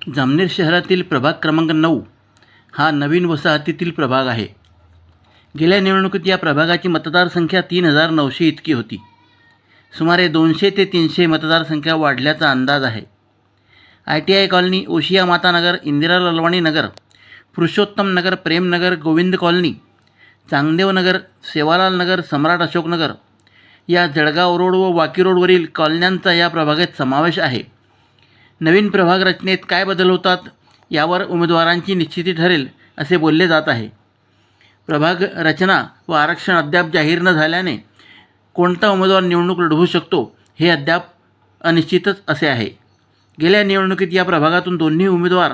जामनेर शहरातील प्रभाग क्रमांक नऊ हा नवीन वसाहतीतील प्रभाग आहे. गेल्या निवडणुकीत या प्रभागाची मतदारसंख्या तीन हजार नऊशे इतकी होती. सुमारे दोनशे ते तीनशे मतदारसंख्या वाढल्याचा अंदाज आहे. I T I colony Oshiya Matanagar Indira Lalwani Nagar Purushottam Nagar Premnagar Govind colony Changdev Nagar Sevalal Nagar Samrat Ashoknagar या जळगाव रोड व वाकी रोडवरील कॉलन्यांचा या प्रभागात समावेश आहे. नवीन प्रभाग रचनेत काय बदल होतात यावर उमेदवारांची निश्चिती ठरेल असे बोलले जात आहे. प्रभाग रचना व आरक्षण अद्याप जाहीर न झाल्याने कोणता उमेदवार निवडणूक लढवू शकतो हे अद्याप अनिश्चितच असे आहे. गेल्या निवडणुकीत या प्रभागातून दोन्ही उमेदवार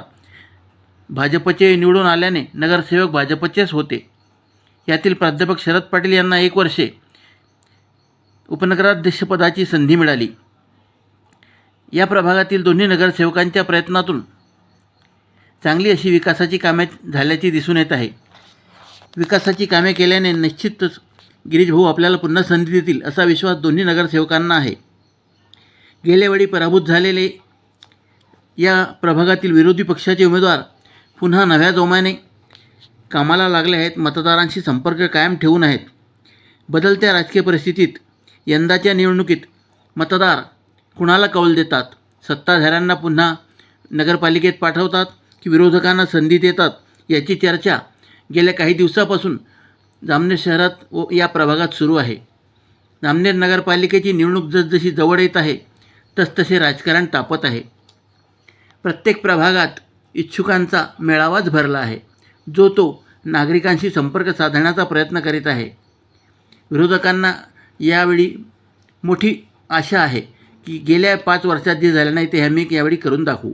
भाजपचे निवडून आल्याने नगरसेवक भाजपचेच होते. यातील प्राध्यापक शरद पाटील यांना एक वर्षे उपनगराध्यक्षपदाची संधी मिळाली. या प्रभागातील दोन्ही नगरसेवकांच्या प्रयत्नातून चांगली अशी विकासाची कामे झाल्याची दिसून येत आहे. विकासाची कामे केल्याने निश्चितच गिरीशभाऊ आपल्याला पुन्हा संधी देतील असा विश्वास दोन्ही नगरसेवकांना आहे. गेल्यावेळी पराभूत झालेले या प्रभागातील विरोधी पक्षाचे उमेदवार पुन्हा नव्या जोमाने कामाला लागले आहेत मतदारांशी संपर्क कायम ठेवून आहेत. बदलत्या राजकीय परिस्थितीत यंदाच्या निवडणुकीत मतदार कुणाला कौल देतात? सत्ताधाऱ्यांना पुन्हा नगरपालिकेत पाठवतात की विरोधकांना संधी देतात याची चर्चा गेल्या काही दिवसापासून जामनेर शहरात व या प्रभागात सुरू आहे. जामनेर नगरपालिकेची निवडणूक जसजशी जवळ येत आहे तसतसे राजकारण तापत आहे. प्रत्येक प्रभागात इच्छुकांचा मेळावाच भरला आहे. जो तो नागरिकांशी संपर्क साधण्याचा प्रयत्न करीत आहे. विरोधकांना यावेळी मोठी आशा आहे की गेल्या पाच वर्षात जे झालं नाही ते आम्ही यावेळी करून दाखवू.